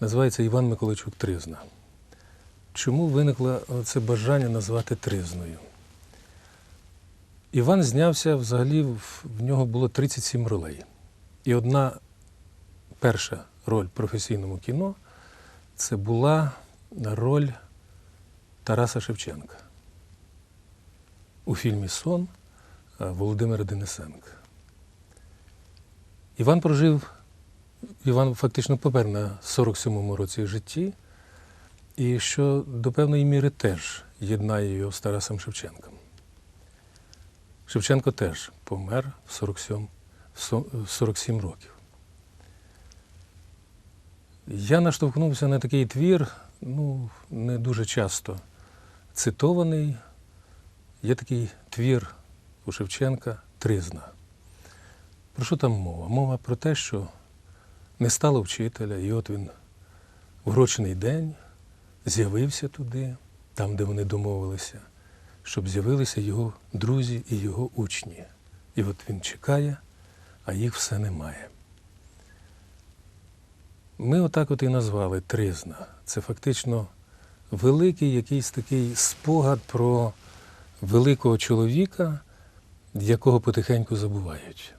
називається Іван Миколайчук Тризна. Чому виникло це бажання назвати Тризною? Іван знявся взагалі, в нього було 37 ролей. І одна перша роль в професійному кіно це була роль Тараса Шевченка у фільмі Сон Володимира Денисенка. Іван прожив, Іван фактично помер на 47-му році житті, і що до певної міри теж єднає його з Тарасом Шевченком. Шевченко теж помер в 47, в в 47 років. Я наштовхнувся на такий твір, ну, не дуже часто цитований. Є такий твір у Шевченка Тризна. Про що там мова? Мова про те, що не стало вчителя, і от він в урочний день з'явився туди, там, де вони домовилися, щоб з'явилися його друзі і його учні. І от він чекає, а їх все немає. Ми отак от і назвали Тризна. Це фактично великий якийсь такий спогад про великого чоловіка, якого потихеньку забувають.